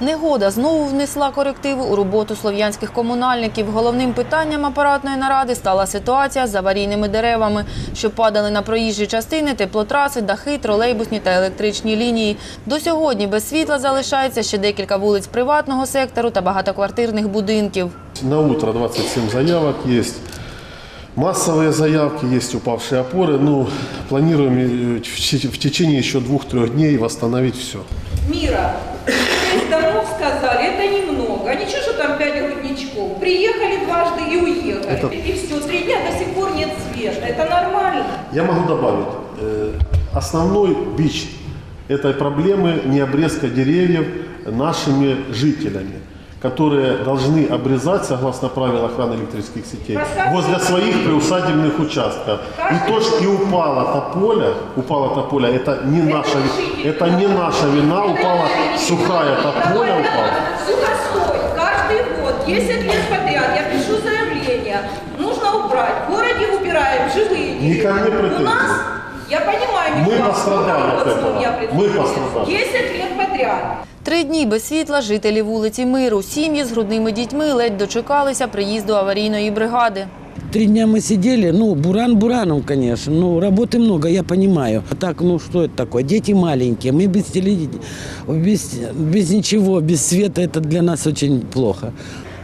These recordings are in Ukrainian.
Негода знову внесла корективи у роботу слов'янських комунальників. Головним питанням апаратної наради стала ситуація з аварійними деревами, що падали на проїжджі частини, теплотраси, дахи, тролейбусні та електричні лінії. До сьогодні без світла залишається ще декілька вулиць приватного сектору та багатоквартирних будинків. На утро 27 заявок есть. Массовые заявки, есть упавшие опоры. Ну, планируем э, в те- в течение еще двух-трех дней восстановить все. Мира. Домов сказали, это немного. А ничего, что там пять грудничков. Приехали дважды и уехали. Это- И все, три дня до сих пор нет света. Это нормально? Я могу добавить, э, основной бич этой проблемы не обрезка деревьев нашими жителями, которые должны обрезать, согласно правил охраны электрических сетей, возле своих приусадебных участков. И то, что и упала тополя, упала тополя, это не наша, это не наша вина, упала сухая тополя, упала. Сухостой. Каждый год, 10 лет подряд я пишу заявление. Нужно убрать. В городе убираем живые Не ко мне У претензии. нас, я понимаю, не Мы у вас, пострадали от руководство этого. меня Мы претензирует. пострадали. 10 лет подряд. Три дні без світла жителі вулиці Миру, сім'ї з грудними дітьми ледь дочекалися приїзду аварійної бригади. Три дня мы сидели, ну, буран бураном, конечно, ну, работы много, я понимаю. А так, ну, что это такое? Дети маленькие, мы без телевидения, без, без ничего, без света, это для нас очень плохо.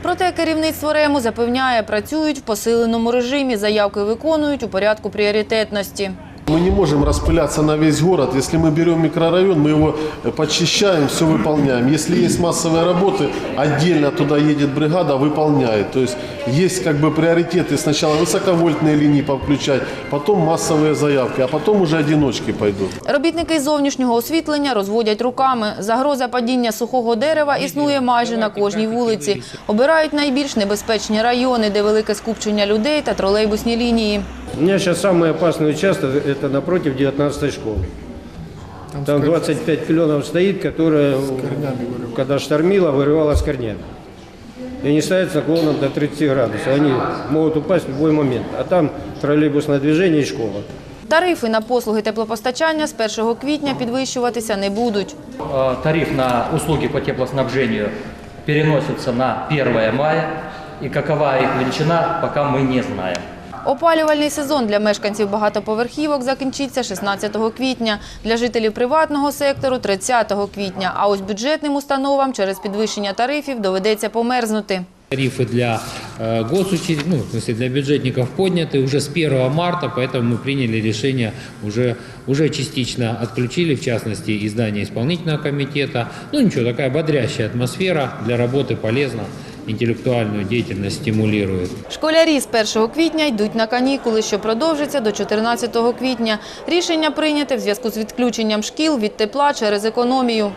Проте керівництво РЕМу запевняє, працюють в посиленому режимі, заявки виконують у порядку пріоритетності. Мы не можем распыляться на весь город. Если мы берем микрорайон, мы его э, почищаем, все выполняем. Если есть массовые работы, отдельно туда едет бригада, выполняет. То есть есть как бы приоритеты. Сначала высоковольтные линии повключать, потом массовые заявки, а потом уже одиночки пойдут. Робітники зовнішнього освітлення розводять руками. Загроза падіння сухого дерева існує майже на кожній вулиці. Обирають найбільш небезпечні райони, де велике скупчення людей та тролейбусні лінії. У меня сейчас самый опасный участок, это напротив 19 школы. Там 25 пленов стоит, которая, когда штормило, вырывала с корнями. И они стоят с наклоном до 30 градусов. Они могут упасть в любой момент. А там троллейбусное движение и школа. Тарифи на послуги теплопостачання з 1 квітня підвищуватися не будуть. Э, тариф на услуги по теплоснабжению переносится на 1 мая, и какова их величина, пока мы не знаем. Опалювальний сезон для мешканців багатоповерхівок закінчиться 16 квітня, для жителів приватного сектору – 30 квітня, а ось бюджетним установам через підвищення тарифів доведеться померзнути. Тарифы для э, госучреждений, ну, в смысле для бюджетников подняты уже с 1 марта, поэтому мы приняли решение, уже, уже частично отключили, в частности, издание исполнительного комитета. Ну ничего, такая бодрящая атмосфера для работы полезна, интеллектуальную діяльність стимулює. Школярі з 1 квітня йдуть на канікули, що продовжиться до 14 квітня. Рішення прийняте в зв'язку з відключенням шкіл від тепла через економію.